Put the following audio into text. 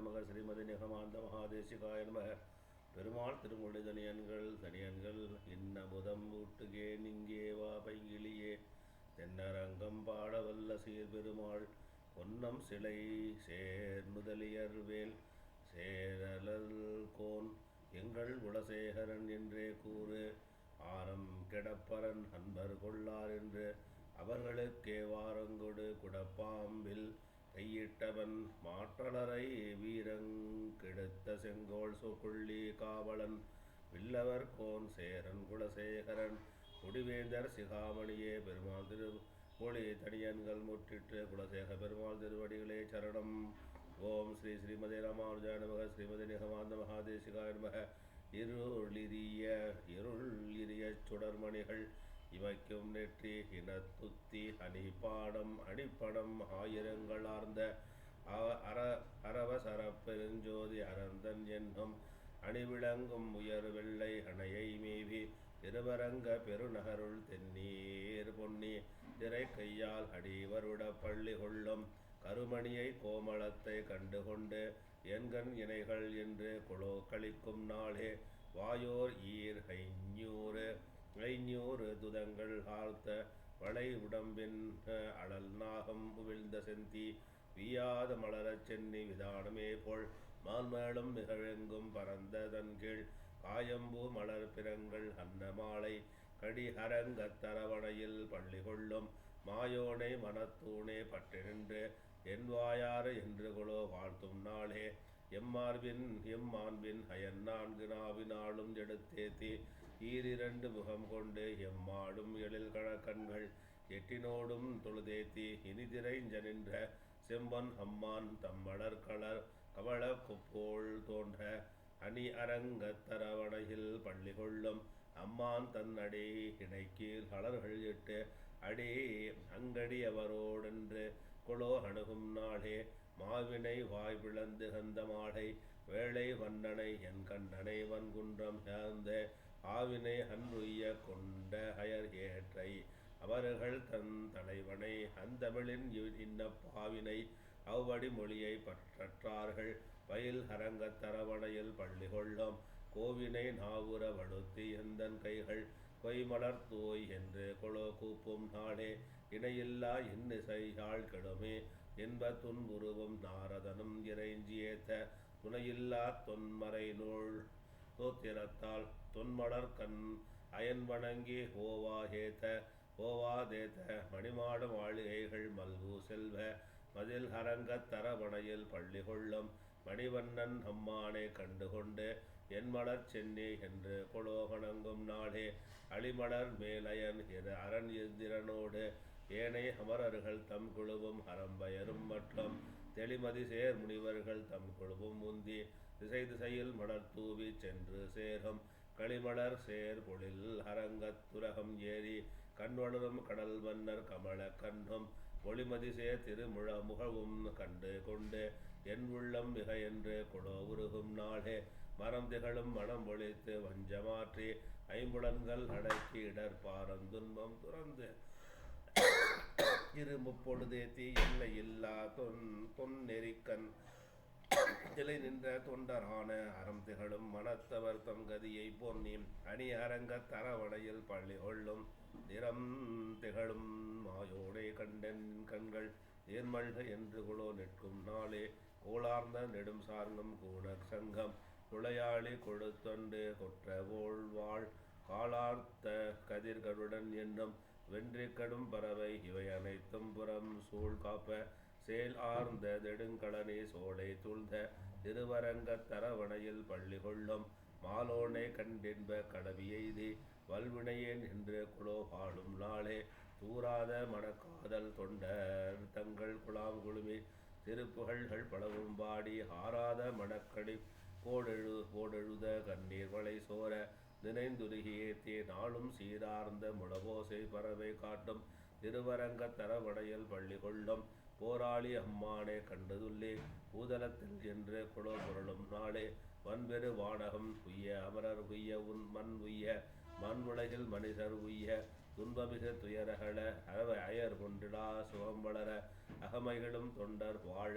நமக ஸ்ரீமதி நிகமாந்த மகாதேசிகாய நம. பெருமாள் திருமொழி தனியன்கள் தனியன்கள் இன்னமுதம் ஊட்டுகே நிங்கே வா பைங்கிலியே தென்னரங்கம் பாடவல்ல சீர்பெருமாள் பொன்னம் சிலை சேர் முதலியர் வேல். சேரலல் கோன் எங்கள் குலசேகரன் என்றே கூறு. ஆரம் கெடப்பரன் அன்பர் கொள்ளார் என்று அவர்களுக்கே வாரங்கொடு குடப்பாம்பில். கையிட்டவன் மாற்றலரை வீரங் கெடுத்த செங்கோல் சுகுள்ளி காவலன் வில்லவர் கோன் சேரன் குலசேகரன் முடிவேந்தர் சிகாமணியே. பெருமாள் திரு மொழி தனியன்கள் முற்றிற்று. குலசேக பெருமாள் திருவடிகளே சரணம். ஓம் ஸ்ரீ ஸ்ரீமதி ராமானுஜா நமக. ஸ்ரீமதி நிகமாந்த மகாதேசிகாய நமக. இருளிரிய இருளிரிய சுடர்மணிகள். இமைக்கும் நெற்றி இனத்துத்தி அணிபாடம் அணிப்படம் ஆயிரங்களார்ந்த அ- அர அரவசர பெருஞ்சோதி அனந்தன் என்னும் அணிவிளங்கும் உயர் வெள்ளை அணையை மேவி திருவரங்க பெருநகருள் தென்னீர் பொன்னி திரை கையால் அடிவருட பள்ளி கொள்ளும் கருமணியை கோமளத்தை கண்டுகொண்டு எண்கண் இணைகள் என்று குளோ கழிக்கும் நாளே வாயோர் ஈர் ஐநூறு ஐநூறு துதங்கள் ஆழ்த்த வளை உடம்பின் அழல் நாகம் உவிழ்ந்த செந்தி வீயாத மலரச் சென்னி விதானமே போல் மான்மேளம் மிகழெங்கும் பரந்த தன் கீழ் காயம்பூ மலர் பிறங்கள் அன்னமாலை கடிஹரங்கத் தரவணையில் பள்ளி கொள்ளும் மாயோனை மனத்தூணே பற்றி நின்று என் வாயாறு என்று குலோ வாழ்த்தும் நாளே எம்மார்பின் எம்மான்பின் அயன் நான்கு நாவினாலும் எடுத்தேத்தி ஈரிரண்டு முகம் கொண்டு எம்மாடும் எழில் கணக்கண்கள் எட்டினோடும் தொழுதேத்தி இனிதிரைஞ்ச நின்ற செம்பன் அம்மான் தம்மலர் கலர் கவள கொப்போல் தோன்ற அணி அரங்கத்தரவணையில் பள்ளி கொள்ளும் அம்மான் தன்னடி இணைக்கீர் கலர்கள் இட்டு அடி அங்கடியவரோடென்று குளோ அணுகும் நாளே மாவினை வாய் பிளந்து கந்த மாடை வேளை வண்ணனை என் கண்ணனை வன்குன்றம் சேர்ந்த ஆவினை அன்புய்ய கொண்ட அயர் ஏற்றை அவர்கள் தன் தலைவனை அந்தமிழின் இன்ன பாவினை அவ்வடி மொழியை பற்றற்றார்கள். வயல் அரங்கத் தரவணையில் பள்ளி கொள்ளும் கோவினை நாவுர வடுத்தி எந்தன் கைகள்? கொய்மலர் தோய் என்று கொளோ கூப்பும் நாளே இணையில்லா இன்னிசையாள் கெடுமே என்ப துன்புருவும் நாரதனும் இறைஞ்சியேத்த. துணையில்லா தொன்மறை நூல் தோத்திரத்தால் தொன்மலர் கண் அயன் வணங்கி ஹோவா ஹேத ஓவா தேத்த மணிமாட மாளிகைகள் மல்கு செல்வ மதில் அரங்கத் தரவணையில் பள்ளி கொள்ளும் மணிவண்ணன் அம்மானை கண்டுகொண்டு என் மலர் சென்னி என்று கொலோகணங்கும் நாளே அழிமலர் மேலயன் இரு அரண் எந்திரனோடு ஏனை அமரர்கள் தம் குழுவும் ஹரம்பயரும் மற்றும் தெளிமதி சேர் முனிவர்கள் தம் குழுவும் முந்தி திசை திசையில் மலர் தூவி சென்று சேரும் களிமலர் சேர் பொழில் அரங்கத் துரகம் ஏறி கண்வளரும் கடல் மன்னர் கமல கண்ணும் ஒளிமதிசே திருமுழ முகவும் கண்டு கொண்டு என் உள்ளம் மிக என்று கொடோ உருகும் நாளே மரம் திகழும் மனம் ஒழித்து வஞ்சமாற்றி ஐம்புலன்கள் அடக்கி இடர் பாரந்துன்பம் துறந்து. இரு முப்பொழுதேத்தி எல்லை இல்லா தொன் தொன் நெறிக்கன் நிலை நின்ற தொண்டரான அறம் திகழும் மனத்தவர் தம் கதியை பொன்னி அணி அரங்க தரவணையில் பள்ளி கொள்ளும். நிறம் திகழும் மாயோடை கண்டன் கண்கள் நீர்மல்க என்று குளோ நிற்கும் நாளே. கோளார்ந்த நெடும் சார்ந்தும் கூட சங்கம் துளையாளி கொடுத்தொண்டு கொற்ற வாழ் காலார்த்த கதிர்களுடன் என்னும் வென்றி கடும் பறவை இவை அனைத்தும் புறம் சூழ் காப்ப சேல் ஆர்ந்த நெடுங்கலனி சோலை துழ்ந்த திருவரங்க தரவணையில் பள்ளி கொள்ளும் மாலோனை கண்டென்ப கடவி எய்தி வல்வினையேன் என்று குலோ பாடும் நாளே. தூராத மணக்காதல் தொண்டர் தங்கள் குலாம் குழுமி திருப்புகழ்கள் பலவும் பாடி ஆராத மனக்கடி கோடெழு கோடெழுத கண்ணீர் வளை சோர நினைந்துருகியேத்தே நாளும் சீரார்ந்த முழவோசை பறவை காட்டும். திருவரங்க தரவடையல் பள்ளி கொள்ளும் போராளி அம்மானே கண்டதுள்ளே பூதலத்தில் என்று குலோபுரளும் நாளே வன்பெரு வானகம் உய்ய அமரர் உய்ய உன் மண் உய்ய மண் உலகில் மனிதர் உய்ய துன்பமிகு துயரகள அயர் கொண்டிடா சுகம் வளர அகமைகளும் தொண்டர் வாழ